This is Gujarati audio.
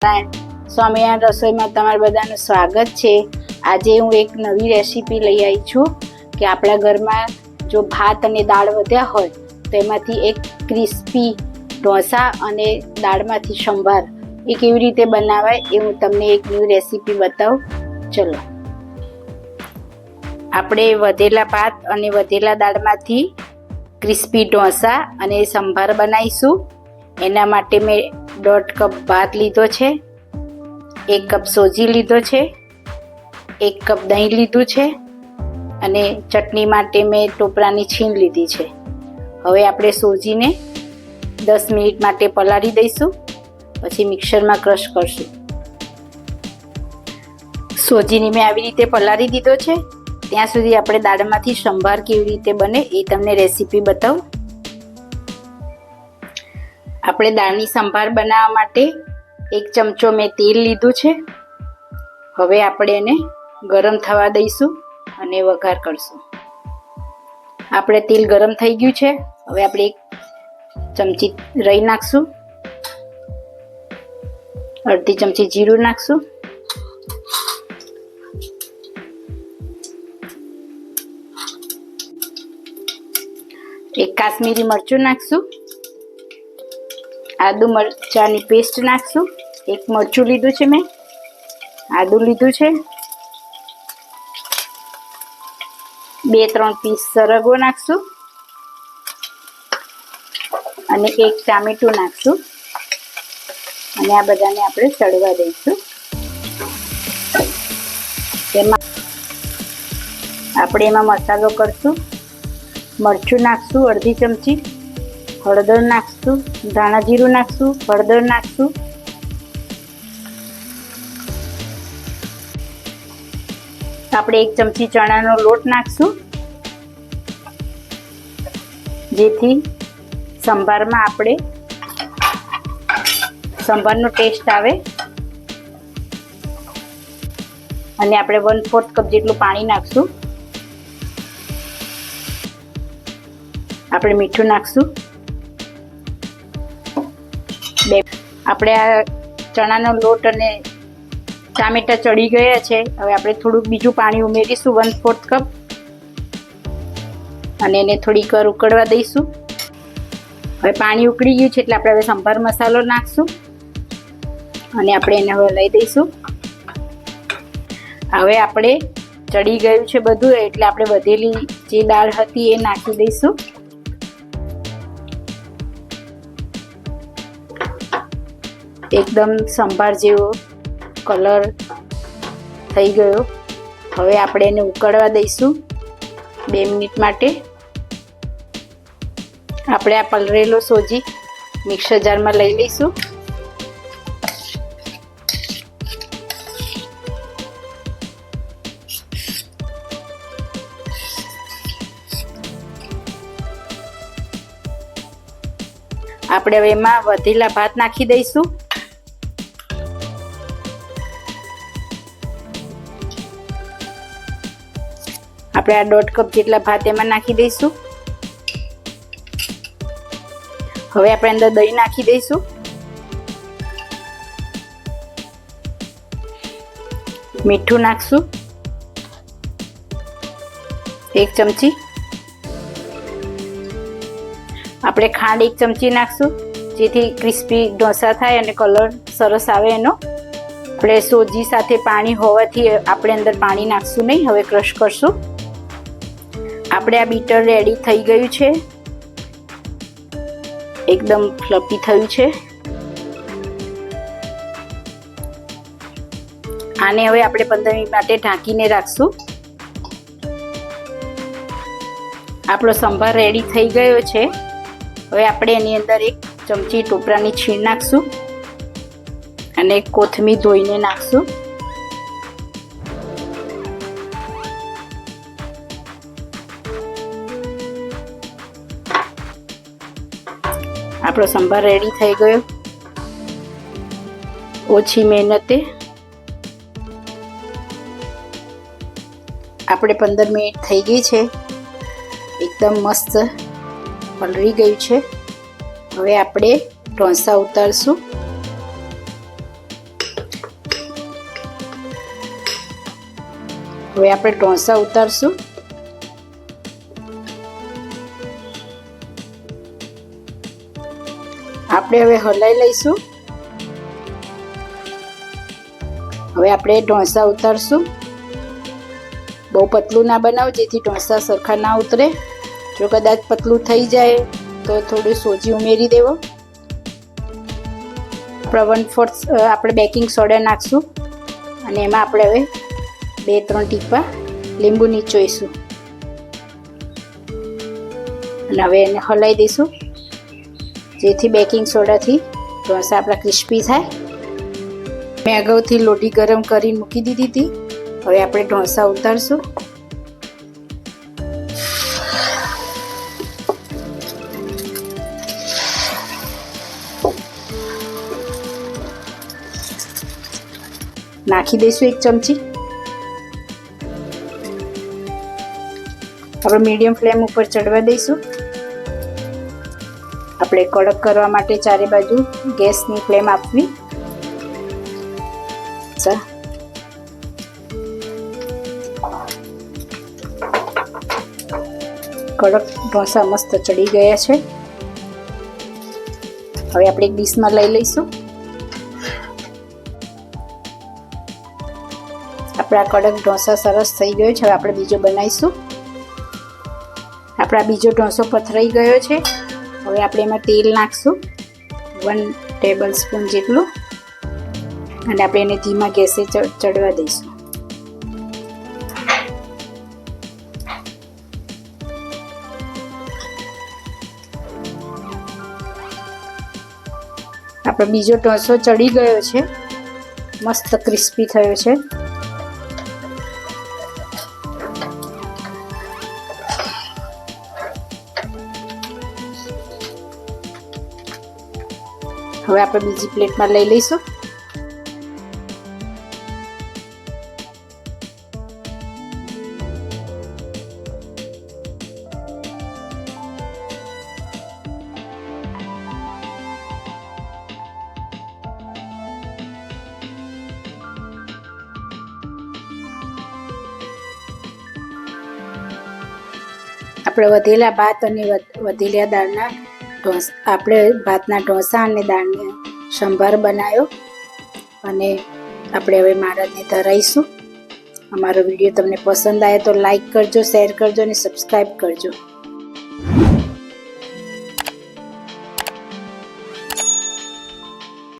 સ્વામિનારાયણ રસોઈમાં તમારા બધાનું સ્વાગત છે. આજે હું એક નવી રેસીપી લઈ આવી છું કે આપણા ઘરમાં જો ભાત અને દાળ વધ્યા હોય, તો એમાંથી એક ક્રિસ્પી ઢોસા અને દાળમાંથી સંભાર. એ કેવી રીતે બનાવાય એ હું તમને એક ન્યૂ રેસીપી બતાવું. ચલો. આપણે વધેલા ભાત અને વધેલા દાળમાંથી ક્રિસ્પી ઢોસા અને સંભાર બનાવીશું. એના માટે મેં દોઢ કપ ભાત લીધો છે, એક કપ સોજી લીધો છે, એક કપ દહીં લીધું છે અને ચટણી માટે મેં ટોપરાની છીણ લીધી છે. હવે આપણે સોજીને દસ મિનિટ માટે પલાળી દઈશું, પછી મિક્સરમાં ક્રશ કરશું. સોજીને મેં આવી રીતે પલાળી દીધો છે, ત્યાં સુધી આપણે દાળમાંથી સંભાર કેવી રીતે બને એ તમને રેસીપી બતાવું. આપણે દાળની સંભાર બનાવવા માટે એક ચમચો મેં તેલ લીધું છે. હવે આપણે એને ગરમ થવા દઈશું અને વઘાર કરશું. આપણે તેલ ગરમ થઈ ગયું છે. હવે આપણે એક ચમચી રહી નાખશું. અડધી ચમચી જીરું નાખશું. એક કાશ્મીરી મરચું નાખશું. આદુ મરચાની પેસ્ટ નાખશું. એક મરચું લીધું છે મેં. આદુ લીધું છે. બે, ત્રણ પીસ સરગવો નાખશું. અને એક ટામેટું નાખશું. અને આ બધાને આપણે ચડવા દઈશું. એમાં આપણે એમાં મસાલો કરશું. મરચું નાખશું અડધી ચમચી. હળદર નાખશું, ધાણા જીરું નાખશું, હળદર નાખશું. આપણે એક ચમચી ચણાનો લોટ નાખશું. જેથી સંભારમાં આપણે સંભારનો ટેસ્ટ આવે. અને આપણે વન ફોર્થ કપ જેટલું પાણી નાખશું. આપણે મીઠું નાખશું. બે. આપણે આ ચણાનો લોટ અને ટામેટા ચડી ગયા છે. હવે આપણે થોડુંક બીજું પાણી ઉમેરીશું વન ફોર્થ કપ અને એને થોડીક વાર ઉકળવા દઈશું. હવે પાણી ઉકળી ગયું છે એટલે આપણે હવે સંભાર મસાલો નાખશું. અને આપણે એને હવે લઈ દઈશું. હવે આપણે ચડી ગયું છે બધું, એટલે આપણે વધેલી જે દાળ હતી એ નાખી દઈશું. એકદમ સંભાર જેવો કલર થઈ ગયો. હવે આપણે એને ઉકળવા દઈશું બે મિનિટ માટે. આપણે આ પલરેલો સોજી મિક્સર જારમાં લઈ લઈશું. આપણે હવે એમાં વધેલા ભાત નાખી દઈશું. આપણે આ દોઢ કપ જેટલા ભાત એમાં નાખી દઈશું. હવે આપણે અંદર દહીં નાખી દઈશું. મીઠું નાખશું. એક ચમચી. આપણે ખાંડ એક ચમચી નાખશું, જેથી ક્રિસ્પી ઢોસા થાય અને કલર સરસ આવે એનો. આપણે સોજી સાથે પાણી હોવાથી આપણે અંદર પાણી નાખશું નહીં, હવે ક્રશ કરશું. આપણે આ બીટર રેડી થઈ ગયું છે. એકદમ ફ્લપી થયું છે. આને હવે આપણે પંદર મિનિટ માટે ઢાંકીને રાખશું. આપણો સંભાર રેડી થઈ ગયો છે. હવે આપણે એની અંદર એક ચમચી ટોપરાની છીણ નાખશું. અને કોથમીર ધોઈને નાખશું. આપણો સંભાર રેડી થઈ ગયો. ઓછી મહેનતે. આપણે પંદર મિનિટ થઈ ગઈ છે. એકદમ મસ્ત પલળી ગયું છે. હવે આપણે ઢોંસા ઉતારશું. હવે આપણે ઢોંસા ઉતારશું. આપણે હવે હલાઈ લઈશું. હવે આપણે ઢોસા ઉતારશું. બહુ પતલું ના બનાવો, જેથી ઢોસા સરખા ના ઉતરે. જો કદાચ પતલું થઈ જાય, તો થોડું સોજી ઉમેરી દેવો. આપણે ફોર્થ આપણે બેકિંગ સોડા નાખશું. અને એમાં આપણે હવે બે, ત્રણ ટીપા લીંબુ નીચોઈશું અને હવે એને હલાવી દઈશું. જેથી બેકિંગ સોડાથી ઢોસા આપણા ક્રિસ્પી થાય. મેં અગાઉથી લોટી ગરમ કરી મૂકી દીધી હતી. હવે આપણે ઢોસા ઉતારશું. નાખી દઈશું એક ચમચી. આપણે મીડિયમ ફ્લેમ ઉપર ચડવા દઈશું. આપણે કડક કરવા માટે ચારે બાજુ ગેસની ફ્લેમ આપવી. કડક ઢોસા મસ્ત ચડી ગયા છે. હવે આપણે એક ડીશમાં લઈ લઈશું. આપણા કડક ઢોસા સરસ થઈ ગયો છે. હવે આપણે બીજો બનાવીશું. આપણા બીજો ઢોસો પથરાઈ ગયો છે. હવે આપણે એમાં તેલ નાખશું. વન ટેબલ સ્પૂન જેટલું. અને આપણે એને ધીમા ગેસે ચડવા દઈશું. આપણો બીજો ઢોસો ચડી ગયો છે. મસ્ત ક્રિસ્પી થયો છે. હવે આપણે બીજી પ્લેટમાં લઈ લઈશું. આપણે વધેલા ભાત અને વધેલા દાળના ઢોસા. આપણે ભાતના ઢોસા અને દાળને સંભાર બનાવ્યો અને આપણે હવે મહારાજને ધરાઈશું અમારો વીડિયો તમને પસંદ આવે તો લાઈક કરજો શેર કરજો અને સબસ્ક્રાઈબ કરજો.